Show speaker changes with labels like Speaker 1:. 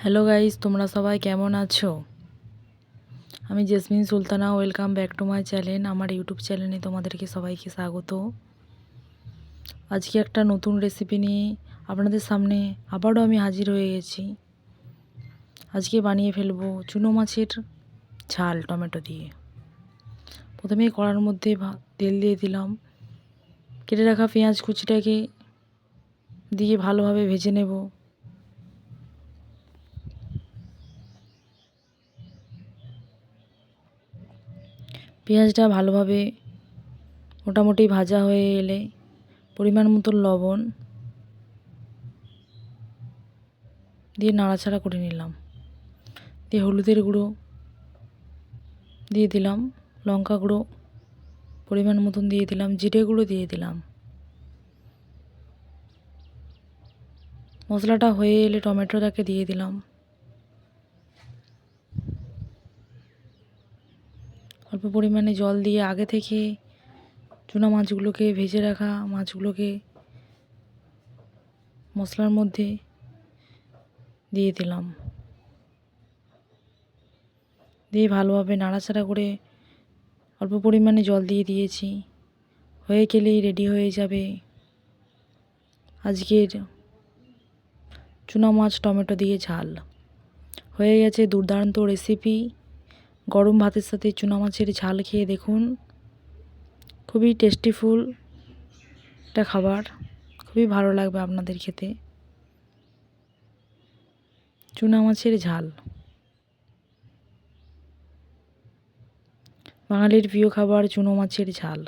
Speaker 1: Hello guys তোমরা সবাই কেমন আছো? আমি Jasmin Sultana welcome back to my channel আমার ইউটিউব চ্যানেলে তোমাদেরকে সবাইকে স্বাগত। আজকে একটা নতুন রেসিপি নিয়ে আপনাদের সামনে আবারও আমি হাজির হয়ে গেছি। আজকে বানিয়ে ফেলব চুনো মাছের ঝাল টমেটো দিয়ে। প্রথমে কড়ার মধ্যে তেল দিয়ে দিলাম। কেটে রাখা পেঁয়াজ কুচিটাকে দিয়ে ভালোভাবে ভেজে নেব। পেঁয়াজটা ভালোভাবে মোটামুটি ভাজা হয়ে এলে পরিমাণ মতো লবণ দিয়ে নাড়াচাড়া করে নিলাম। দিয়ে হলুদের গুঁড়ো দিয়ে দিলাম, লঙ্কা গুঁড়ো পরিমাণ মতন দিয়ে দিলাম, জিরে গুঁড়ো দিয়ে দিলাম। মশলাটা হয়ে এলে টমেটোটাকে দিয়ে দিলাম। অল্প পরিমাণে জল দিয়ে আগে থেকে চুনা মাছগুলোকে ভেজে রাখা, মাছগুলোকে মশলার মধ্যে দিয়ে দিলাম। দিয়ে ভালোভাবে নাড়াচাড়া করে অল্প পরিমাণে জল দিয়ে দিয়েছি। হয়ে গেলেই রেডি হয়ে যাবে আজকের চুনা মাছ, টমেটো দিয়ে ঝাল। হয়ে গেছে দুর্দান্ত রেসিপি গরম ভাতের সাথে চুনা মাছের ঝাল খেয়ে দেখুন। খুবই টেস্টিফুল একটা খাবার। খুবই ভালো লাগবে আপনাদের খেতে। চুনা মাছের ঝাল। বাঙালির প্রিয় খাবার চুনো মাছের ঝাল।